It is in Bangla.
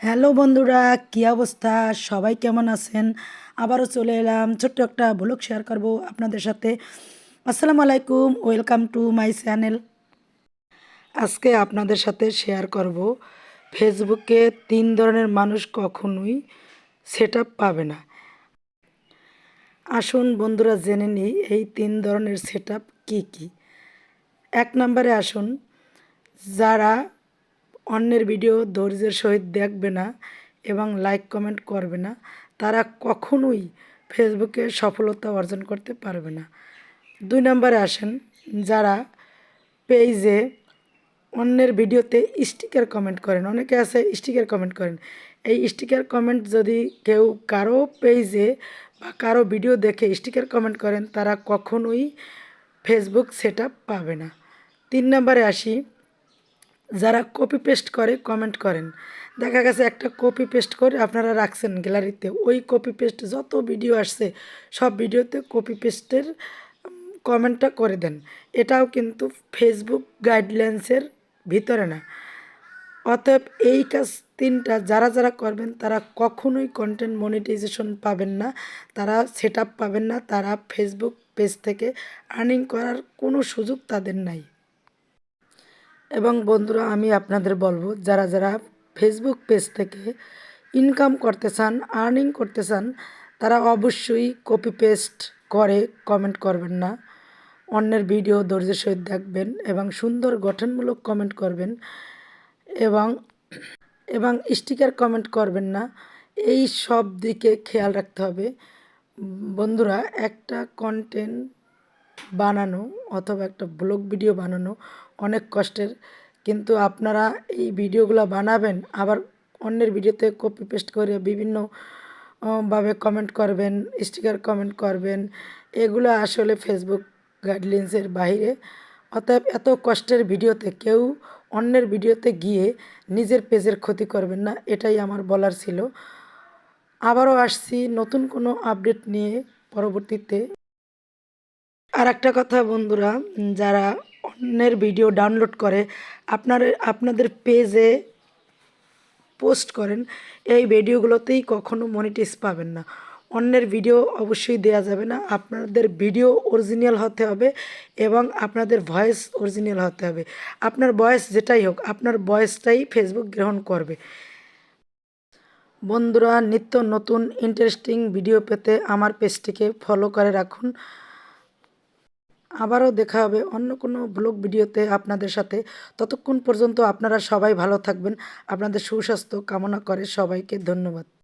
হ্যালো বন্ধুরা, কী অবস্থা? সবাই কেমন আছেন? আবারও চলে এলাম ছোট্ট একটা ব্লগ শেয়ার করব আপনাদের সাথে। আসসালামু আলাইকুম, ওয়েলকাম টু মাই চ্যানেল। আজকে আপনাদের সাথে শেয়ার করব, ফেসবুকে তিন ধরনের মানুষ কখনোই সেট পাবে না। আসুন বন্ধুরা, জেনে নিই এই তিন ধরনের সেট আপ কী কী। এক নম্বরে আসুন, যারা অন্যের ভিডিও ধৈর্যের সহিত দেখবে না এবং লাইক কমেন্ট করবে না। তারা কখনোই ফেসবুকে সফলতা অর্জন করতে পারবে না। দুই নম্বরে আসেন, যারা পেজে অন্যের ভিডিওতে স্টিকার কমেন্ট করেন। অনেকে আছে স্টিকার কমেন্ট করেন। এই স্টিকার কমেন্ট যদি কেউ কারও পেজে বা কারও ভিডিও দেখে স্টিকার কমেন্ট করেন, তারা কখনোই ফেসবুক সেট পাবে না। তিন নম্বরে আসি যারা কপি পেস্ট করে কমেন্ট করেন। দেখা গেছে একটা কপি পেস্ট করে আপনারা রাখছেন গ্যালারিতে ওই কপি পেস্ট যত ভিডিও আসছে, সব ভিডিওতে কপি পেস্টের কমেন্টটা করে দেন। এটাও কিন্তু ফেসবুক গাইডলাইন্সের ভিতরে না। অতএব এই কাজ তিনটা, যারা যারা করবেন তারা কখনোই কন্টেন্ট মনিটাইজেশন পাবেন না, তারা সেট পাবেন না, তারা ফেসবুক পেজ থেকে আর্নিং করার কোনো সুযোগ তাদের নাই। এবং বন্ধুরা, আমি আপনাদের বলব, যারা যারা ফেসবুক পেজ থেকে ইনকাম করতে চান আর্নিং করতে চান, তারা অবশ্যই কপি পেস্ট করে কমেন্ট করবেন না। অন্যের ভিডিও ধৈর্যের সহিত দেখবেন এবং সুন্দর গঠনমূলক কমেন্ট করবেন এবং এবং স্টিকার কমেন্ট করবেন না। এই সব দিকে খেয়াল রাখতে হবে। বন্ধুরা, একটা কন্টেন্ট বানানো অথবা একটা ব্লগ ভিডিও বানানো অনেক কষ্টের। কিন্তু আপনারা এই ভিডিওগুলো বানাবেন, আবার অন্যের ভিডিওতে কপি পেস্ট করে বিভিন্ন ভাবে কমেন্ট করবেন স্টিকার কমেন্ট করবেন। এগুলো আসলে ফেসবুক গাইডলাইন্সের বাইরে অতএব এত কষ্টের ভিডিওতে কেউ অন্যের ভিডিওতে গিয়ে নিজের পেজের ক্ষতি করবেন না, এটাই আমার বলার ছিল। আবারও আসছি নতুন কোনো আপডেট নিয়ে পরবর্তীতে। আর একটা কথা বন্ধুরা, যারা অন্যের ভিডিও ডাউনলোড করে, আপনার, আপনাদের পেজে পোস্ট করেন, এই ভিডিওগুলোতেই কখনো মনিটাইজ পাবেন না। অন্যের ভিডিও অবশ্যই দেওয়া যাবে না, আপনাদের ভিডিও অরিজিনাল হতে হবে এবং আপনাদের ভয়েস অরিজিনাল হতে হবে। আপনার ভয়েস যেটাই হোক, আপনার ভয়েসটাই ফেসবুক গ্রহণ করবে। বন্ধুরা, নিত্য নতুন ইন্টারেস্টিং ভিডিও পেতে আমার পেজটিকে ফলো করে রাখুন। আবারও দেখা হবে অন্য কোনো ব্লগ ভিডিওতে আপনাদের সাথে। ততক্ষণ পর্যন্ত আপনারা সবাই ভালো থাকবেন। আপনাদের সুস্বাস্থ্য কামনা করে সবাইকে ধন্যবাদ।